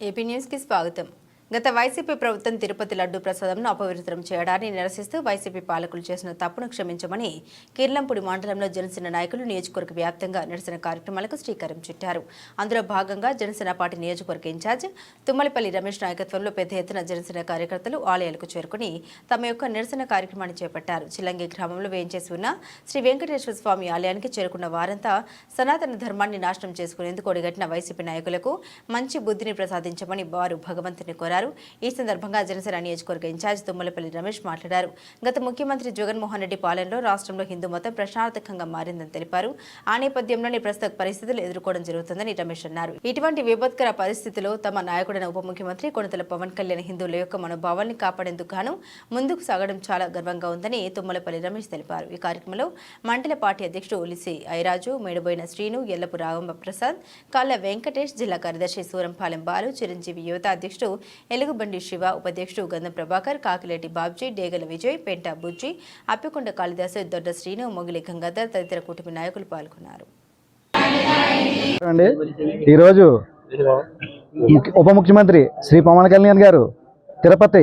AP న్యూస్కి స్వాగతం గత వైసీపీ ప్రభుత్వం తిరుపతి లడ్డు ప్రసాదంను అపవిత్రం చేయడాన్ని నిరసిస్తూ వైసీపీ పాలకులు చేసిన తప్పును క్షమించమని కిర్లంపూడి మండలంలో జనసేన నాయకులు నియోజకవర్గ వ్యాప్తంగా నిరసన కార్యక్రమాలకు శ్రీకారం చుట్టారు. అందులో భాగంగా జనసేన పార్టీ నియోజకవర్గ ఇన్ఛార్జ్ తుమ్మలపల్లి రమేష్ నాయకత్వంలో పెద్ద ఎత్తున జనసేన కార్యకర్తలు ఆలయాలకు చేరుకుని తమ యొక్క నిరసన కార్యక్రమాన్ని చేపట్టారు. చిల్లంగి గ్రామంలో వేయించేసి ఉన్న శ్రీ వెంకటేశ్వర స్వామి ఆలయానికి చేరుకున్న వారంతా సనాతన ధర్మాన్ని నాశనం చేసుకునేందుకు ఒడిగట్టిన వైసీపీ నాయకులకు మంచి బుద్ధిని ప్రసాదించమని వారు భగవంతుని కోరారు. ఈ సందర్భంగా జనసేన నియోజకవర్గ ఇన్ఛార్జ్ తుమ్మలపల్లి రమేష్ మాట్లాడారు. గత ముఖ్యమంత్రి జగన్మోహన్ రెడ్డి పాలనలో రాష్ట్రంలో హిందూ మతం ప్రశ్నార్థకంగా మారిందని తెలిపారు. ఆ నేపథ్యంలోనే ప్రస్తుత పరిస్థితులు ఎదుర్కోవడం జరుగుతుందని రమేష్ అన్నారు. ఇటువంటి విపత్కర పరిస్థితిలో తమ నాయకుడైన ఉప ముఖ్యమంత్రి కొణితల పవన్ కళ్యాణ్ హిందువుల యొక్క మనోభావాల్ని కాపాడేందుకు గాను ముందుకు సాగడం చాలా గర్వంగా ఉందని తుమ్మలపల్లి రమేష్ తెలిపారు. ఈ కార్యక్రమంలో మండల పార్టీ అధ్యక్షుడు ఉలిసి ఐరాజు మేడబోయిన శ్రీను ఎల్లపు రాగంబ ప్రసాద్ కాళ్ళ వెంకటేష్ జిల్లా కార్యదర్శి సూరంపాలెం బాలు చిరంజీవి యువత అధ్యక్షుడు ఎలుగుబండి శివ ఉపాధ్యక్షుడు గంధం ప్రభాకర్ కాకిలేటి బాబ్జీ డేగల విజయ్ పెంట బుజ్జి అప్పికొండ కాళిదాసు దొడ్డ శ్రీను మొగిలి గంగాధర్ తదితర కుటుంబ నాయకులు పాల్గొన్నారు. ఈరోజు ఉప ముఖ్యమంత్రి శ్రీ పవన్ కళ్యాణ్ గారు తిరుపతి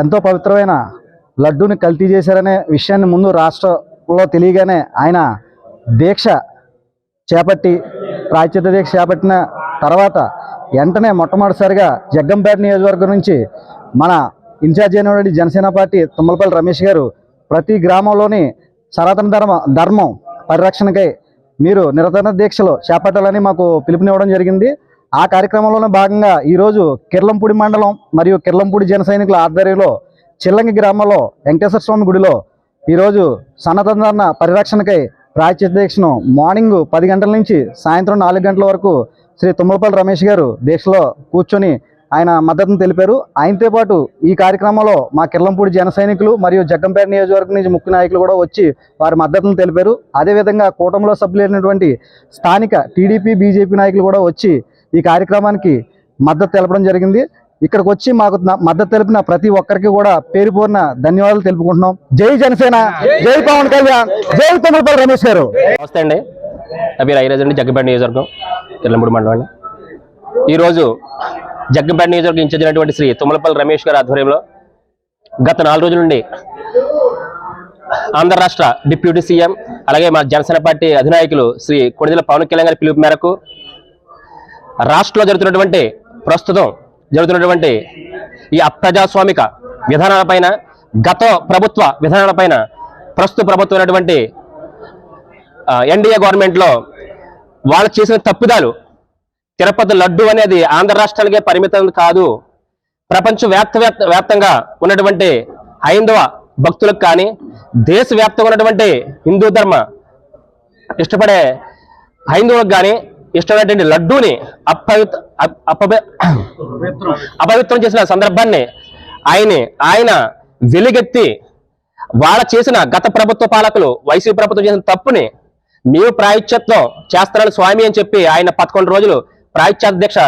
ఎంతో పవిత్రమైన లడ్డూని కల్తీ చేశారనే విషయాన్ని ముందు రాష్ట్రంలో తెలియగానే ఆయన దీక్ష చేపట్టి ప్రాచ్యత దీక్ష చేపట్టిన తర్వాత వెంటనే మొట్టమొదటిసారిగా జగ్గంపేట నియోజకవర్గం నుంచి మన ఇన్ఛార్జ్ అయినటువంటి జనసేన పార్టీ తుమ్మలపల్లి రమేష్ గారు ప్రతి గ్రామంలోని సనాతన ధర్మ ధర్మం పరిరక్షణకై మీరు నిరతన దీక్షలు చేపట్టాలని మాకు పిలుపునివ్వడం జరిగింది. ఆ కార్యక్రమంలోనే భాగంగా ఈరోజు కిర్లంపూడి మండలం మరియు కిర్లంపూడి జన సైనికుల ఆధ్వర్యంలో చిల్లంగి గ్రామంలో వెంకటేశ్వర స్వామి గుడిలో ఈరోజు సనాతన ధర్మ పరిరక్షణకై ప్రాచ్య దీక్షను మార్నింగ్ పది గంటల నుంచి సాయంత్రం నాలుగు గంటల వరకు శ్రీ తుమ్మలపల్లి రమేష్ గారు దీక్షలో కూర్చొని ఆయన మద్దతును తెలిపారు. ఆయనతో పాటు ఈ కార్యక్రమంలో మా కిర్లంపూడి జన సైనికులు మరియు జగ్గంపేట నియోజకవర్గం నుంచి ముఖ్య నాయకులు కూడా వచ్చి వారి మద్దతును తెలిపారు. అదేవిధంగా కూటమిలో సభ్యులైనటువంటి స్థానిక టీడీపీ బీజేపీ నాయకులు కూడా వచ్చి ఈ కార్యక్రమానికి మద్దతు తెలపడం జరిగింది. ఇక్కడికి వచ్చి మాకు మద్దతు తెలిపిన ప్రతి ఒక్కరికి కూడా పేరుపూర్ణ ధన్యవాదాలు తెలుపుకుంటున్నాం. జై జనసేన జై పవన్ కళ్యాణ్ జై తుమ్మలపల్లి రమేష్ గారు. నమస్తే అండి. నా పేరు ఐరాజ్ అండి జగ్గపేట నియోజకవర్గం కిర్లంపూడి మండలం అండి. ఈరోజు జగ్గంపేట నియోజకవర్గం ఇన్ఛార్జ్ శ్రీ తుమ్మలపల్లి రమేష్ గారి ఆధ్వర్యంలో గత నాలుగు రోజుల నుండి ఆంధ్ర రాష్ట్ర డిప్యూటీ సీఎం అలాగే మా జనసేన పార్టీ అధినాయకులు శ్రీ కొణిదెల పవన్ కళ్యాణ్ గారి పిలుపు మేరకు రాష్ట్రంలో జరుగుతున్నటువంటి ప్రస్తుతం జరుగుతున్నటువంటి ఈ అప్రజాస్వామిక విధానాలపైన గత ప్రభుత్వ విధానాలపైన ప్రస్తుత ప్రభుత్వం ఎన్డీఏ గవర్నమెంట్లో వాళ్ళు చేసిన తప్పుదాలు తిరుపతి లడ్డు అనేది ఆంధ్ర రాష్ట్రానికే పరిమితం కాదు ప్రపంచ వ్యాప్త వ్యాప్త- వ్యాప్తంగా ఉన్నటువంటి హైందవ భక్తులకు కానీ దేశవ్యాప్తంగా ఉన్నటువంటి హిందూ ధర్మ ఇష్టపడే హైందవులకు కానీ ఇష్టమైనటువంటి లడ్డూని అపవిత్ర అపవిత్రం చేసిన సందర్భాన్ని ఆయన ఆయన వెలుగెత్తి వాళ్ళ చేసిన గత ప్రభుత్వ పాలకులు వైసీపీ ప్రభుత్వం చేసిన తప్పుని మేము ప్రాయశ్చిత్తం చేస్తారని స్వామి అని చెప్పి ఆయన పదకొండు రోజులు ప్రాయశ్చాత దీక్ష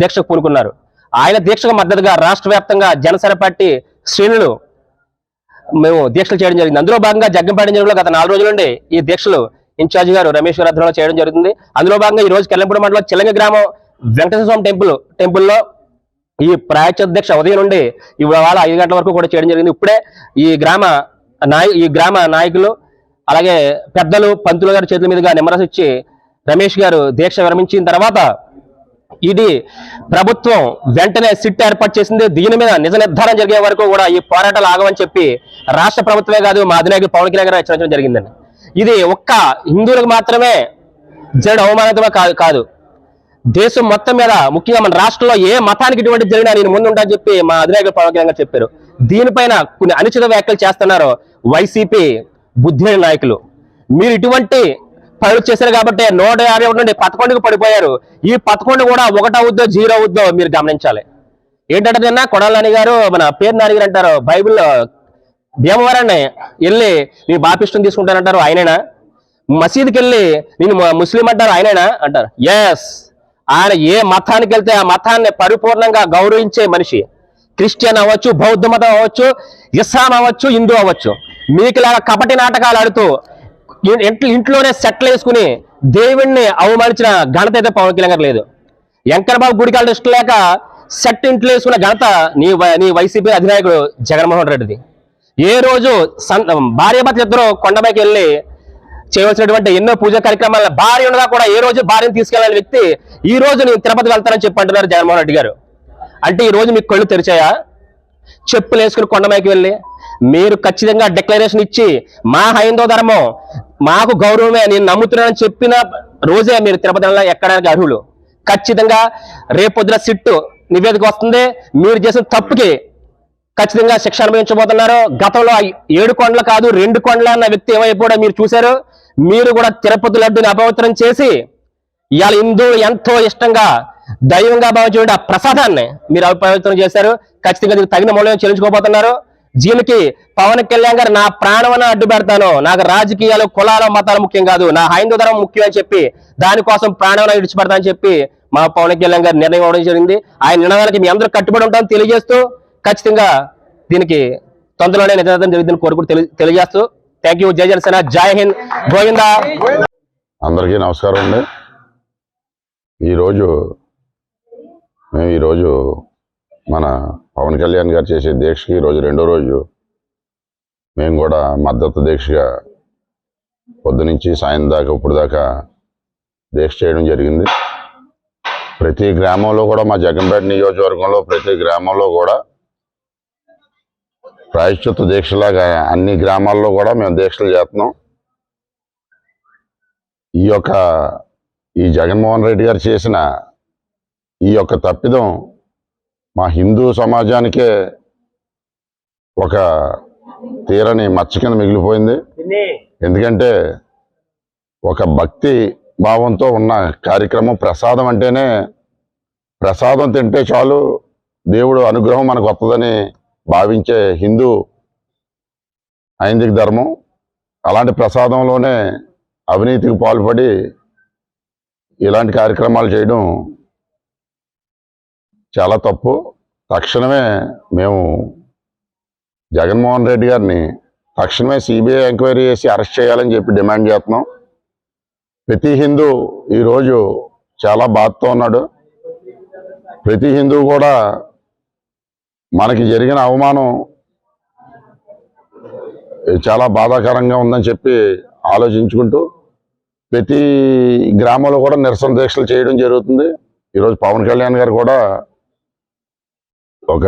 దీక్షకు పూనుకున్నారు. ఆయన దీక్షకు మద్దతుగా రాష్ట్ర వ్యాప్తంగా జనసేన పార్టీ శ్రేణులు మేము దీక్షలు చేయడం జరిగింది. అందులో భాగంగా జగ్గంపేట నియోజకవర్గంలో గత నాలుగు రోజుల నుండి ఈ దీక్షలు ఇన్ఛార్జ్ గారు రమేష్ గారి ఆధ్వర్యంలో చేయడం జరుగుతుంది. అందులో భాగంగా ఈ రోజు కెల్లంపూడి మండలం చిలంగ గ్రామం వెంకటేశ్వర స్వామి టెంపుల్ టెంపుల్లో ఈ ప్రాయశ్చిత దీక్ష ఉదయం నుండి ఇవాళ ఐదు గంటల వరకు కూడా చేయడం జరిగింది. ఇప్పుడే ఈ గ్రామ నాయ ఈ గ్రామ నాయకులు అలాగే పెద్దలు పంతులు గారి చేతుల మీదుగా నిమ్మరసం ఇచ్చి రమేష్ గారు దీక్ష విరమించిన తర్వాత ఇది ప్రభుత్వం వెంటనే సిట్ ఏర్పాటు చేసింది. దీని మీద నిజ నిర్ధారణ జరిగే వరకు కూడా ఈ పోరాటాలు ఆగవని చెప్పి రాష్ట్ర ప్రభుత్వమే కాదు మా అధినాయకులు పవన్ కళ్యాణ్ గారు హెచ్చరించడం జరిగిందండి. ఇది ఒక్క హిందువులకు మాత్రమే జరిగిన అవమానతమే కాదు కాదు. దేశం మొత్తం మీద ముఖ్యంగా మన రాష్ట్రంలో ఏ మతానికి ఇటువంటి జరిగినా నేను ముందు ఉంటానని చెప్పి మా అధినాయకులు పవన్ కళ్యాణ్ గారు చెప్పారు. దీనిపైన కొన్ని అనుచిత వ్యాఖ్యలు చేస్తున్నారు వైసీపీ బుద్ధి నాయకులు. మీరు ఇటువంటి పనులు చేశారు కాబట్టి నూట యాభై ఒకటి నుండి పదకొండుకు పడిపోయారు. ఈ పదకొండు కూడా ఒకటవుద్దో జీరో అవుద్దో మీరు గమనించాలి. ఏంటంటే నిన్న? కొడాలని గారు మన పేరు నాని గారు అంటారు బైబిల్లో భీమవరాన్ని వెళ్ళి నేను బాపిష్టం తీసుకుంటానంటారు ఆయనేనా? మసీదుకి వెళ్ళి నేను ముస్లిం అంటారు ఆయనేనా? అంటారు. ఎస్ ఆయన ఏ మతానికి వెళ్తే ఆ మతాన్ని పరిపూర్ణంగా గౌరవించే మనిషి. క్రిస్టియన్ అవ్వచ్చు బౌద్ధ మతం అవ్వచ్చు ఇస్లాం అవ్వచ్చు హిందూ అవ్వచ్చు. మీకు ఇలాగా కపటి నాటకాలు ఆడుతూ ఇంట్లోనే సెటిల్ వేసుకుని దేవుణ్ణి అవమానించిన ఘనత అయితే పవన్ కళ్యాణ్ గారు లేదు. వెంకటబాబు గుడికాల ఇష్టం లేక సెట్ ఇంట్లో వేసుకున్న ఘనత నీ వై- నీ వైసీపీ అధినాయకుడు జగన్మోహన్ రెడ్డిది ఏ రోజు సన్ భార్యాభర్తలు ఇద్దరు కొండపైకి వెళ్ళి చేయవలసినటువంటి ఎన్నో పూజా కార్యక్రమాల భార్య ఉండగా కూడా ఏ రోజు భార్యను తీసుకెళ్ళని వ్యక్తి ఈ రోజు నేను తిరుపతి వెళ్తానని చెప్పి అంటున్నారు జగన్మోహన్ రెడ్డి గారు. అంటే ఈ రోజు మీకు కళ్ళు తెరిచాయా? చెప్పులు వేసుకుని కొండమైకి వెళ్ళి మీరు ఖచ్చితంగా డిక్లరేషన్ ఇచ్చి మా హైందవ ధర్మం మాకు గౌరవమే నేను నమ్ముతున్నానని చెప్పిన రోజే మీరు తిరుపతి ఎక్కడానికి అర్హులు. ఖచ్చితంగా రేపొద్దున సిట్టు నివేదిక వస్తుంది. మీరు చేసిన తప్పుకి ఖచ్చితంగా శిక్ష అనుభవించబోతున్నారు. గతంలో ఏడు కొండలు కాదు రెండు కొండల అన్న వ్యక్తి ఏమైపోవడం మీరు చూశారు. మీరు కూడా తిరుపతి లడ్డుని అపవిత్రం చేసి ఇవాళ హిందువులు ఎంతో ఇష్టంగా దైవంగా భావించే ఆ ప్రసాదాన్ని మీరు అపవిత్రం చేశారు. ఖచ్చితంగా తగిన మూల్యం చెల్లించుకోబోతున్నారు. దీనికి పవన్ కళ్యాణ్ గారు నా ప్రాణమని అడ్డు పెడతాను. నాకు రాజకీయాలు కులాలు మతాలు ముఖ్యం కాదు. నా హైందవ ధర్మం ముఖ్యం అని చెప్పి దానికోసం ప్రాణం విడిచిపెడతానని చెప్పి మా పవన్ కళ్యాణ్ గారు నిర్ణయం అవ్వడం జరిగింది. ఆయన నిర్ణయానికి మీ అందరూ కట్టుబడి ఉంటామని తెలియజేస్తూ ఖచ్చితంగా దీనికి తొందరలోనే నిజార్థం జరుగుతుందని కోరుకుంటూ తెలియజేస్తూ థ్యాంక్ యూ. జై జనసేన జై హింద్. గోవిందా. అందరికీ నమస్కారం అండి. ఈరోజు మేము ఈరోజు మన పవన్ కళ్యాణ్ గారు చేసే దీక్షకి ఈరోజు రెండో రోజు మేము కూడా మద్దతు దీక్షగా పొద్దునుంచి సాయం దాకా ఇప్పుడు దాకా దీక్ష చేయడం జరిగింది. ప్రతి గ్రామంలో కూడా మా జగన్పేట నియోజకవర్గంలో ప్రతి గ్రామంలో కూడా ప్రాయశ్చిత్త దీక్షలాగా అన్ని గ్రామాల్లో కూడా మేము దీక్షలు చేస్తున్నాం. ఈ యొక్క ఈ జగన్మోహన్ రెడ్డి గారు చేసిన ఈ యొక్క తప్పిదం మా హిందూ సమాజానికే ఒక తీరని మచ్చ కింద మిగిలిపోయింది. ఎందుకంటే ఒక భక్తి భావంతో ఉన్న కార్యక్రమం ప్రసాదం అంటేనే ప్రసాదం తింటే చాలు దేవుడు అనుగ్రహం మనకు వస్తుందని భావించే హిందూ ఐందిక ధర్మం. అలాంటి ప్రసాదంలోనే అవినీతికి పాల్పడి ఇలాంటి కార్యక్రమాలు చేయడం చాలా తప్పు. తక్షణమే మేము జగన్మోహన్ రెడ్డి గారిని తక్షణమే సిబిఐ ఎంక్వైరీ చేసి అరెస్ట్ చేయాలని చెప్పి డిమాండ్ చేస్తున్నాం. ప్రతి హిందూ ఈరోజు చాలా బాధతో ఉన్నాడు. ప్రతి హిందూ కూడా మనకి జరిగిన అవమానం చాలా బాధాకరంగా ఉందని చెప్పి ఆలోచించుకుంటూ ప్రతి గ్రామంలో కూడా నిరసన దీక్షలు చేయడం జరుగుతుంది. ఈరోజు పవన్ కళ్యాణ్ గారు కూడా ఒక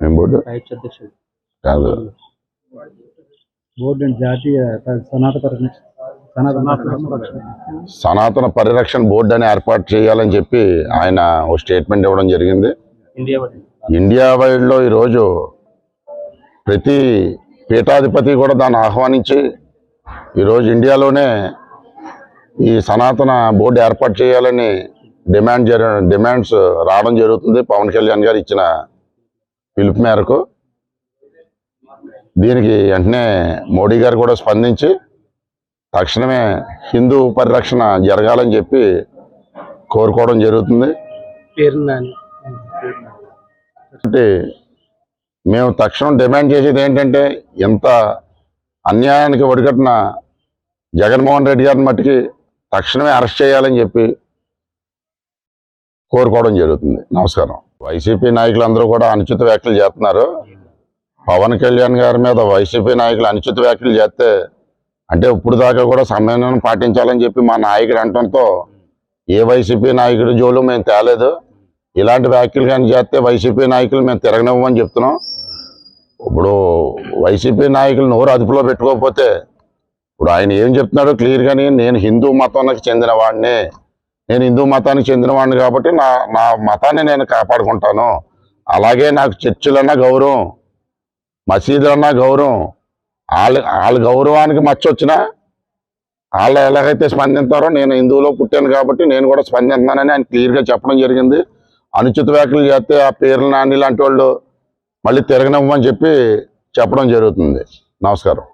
ఏం బోర్డు? కాదు. బోర్డు జాతీయ సనాతన పరిరక్షణ సనాతన సనాతన పరిరక్షణ. బోర్డు అని ఏర్పాటు చేయాలని చెప్పి ఆయన ఒక స్టేట్మెంట్ ఇవ్వడం జరిగింది. ఇండియా వైడ్లో ఈరోజు ప్రతి పీఠాధిపతి కూడా దాన్ని ఆహ్వానించి ఈరోజు ఇండియాలోనే ఈ సనాతన బోర్డు ఏర్పాటు చేయాలని డిమాండ్ జర డిమాండ్స్ రావడం జరుగుతుంది. పవన్ కళ్యాణ్ గారు ఇచ్చిన పిలుపు మేరకు దీనికి వెంటనే మోడీ గారు కూడా స్పందించి తక్షణమే హిందూ పరిరక్షణ జరగాలని చెప్పి కోరుకోవడం జరుగుతుంది. అంటే మేము తక్షణం డిమాండ్ చేసేది ఏంటంటే ఎంత అన్యాయానికి ఒడిగట్టిన జగన్మోహన్ రెడ్డి గారిని మట్టికి తక్షణమే అరెస్ట్ చేయాలని చెప్పి కోరుకోవడం జరుగుతుంది. నమస్కారం. వైసీపీ నాయకులందరూ కూడా అనుచిత వ్యాఖ్యలు చేస్తున్నారు. పవన్ కళ్యాణ్ గారి మీద వైసీపీ నాయకులు అనుచిత వ్యాఖ్యలు చేస్తే అంటే ఇప్పుడు దాకా కూడా సమన్వయం పాటించాలని చెప్పి మా నాయకుడు అంటంతో ఏ వైసీపీ నాయకుడి జోలు మేము తేలేదు. ఇలాంటి వ్యాఖ్యలు కానీ చేస్తే వైసీపీ నాయకులు మేము తిరగనివ్వమని చెప్తున్నాం. ఇప్పుడు వైసీపీ నాయకులు నోరు అదుపులో పెట్టుకోకపోతే ఇప్పుడు ఆయన ఏం చెప్తున్నాడో క్లియర్గానే నేను హిందూ మతానికి చెందిన వాడిని నేను హిందూ మతానికి చెందినవాడిని కాబట్టి నా నా మతాన్ని నేను కాపాడుకుంటాను. అలాగే నాకు చర్చిలన్నా గౌరవం మసీదులన్నా గౌరవం వాళ్ళ వాళ్ళ గౌరవానికి మచ్చ వచ్చినా వాళ్ళు ఎలాగైతే స్పందిస్తారో నేను హిందువులో పుట్టాను కాబట్టి నేను కూడా స్పందిస్తున్నానని ఆయన క్లియర్గా చెప్పడం జరిగింది. అనుచిత వ్యాఖ్యలు చేస్తే ఆ పేర్ల నాని లాంటి వాళ్ళు మళ్ళీ తిరగనివ్వమని చెప్పి చెప్పడం జరుగుతుంది. నమస్కారం.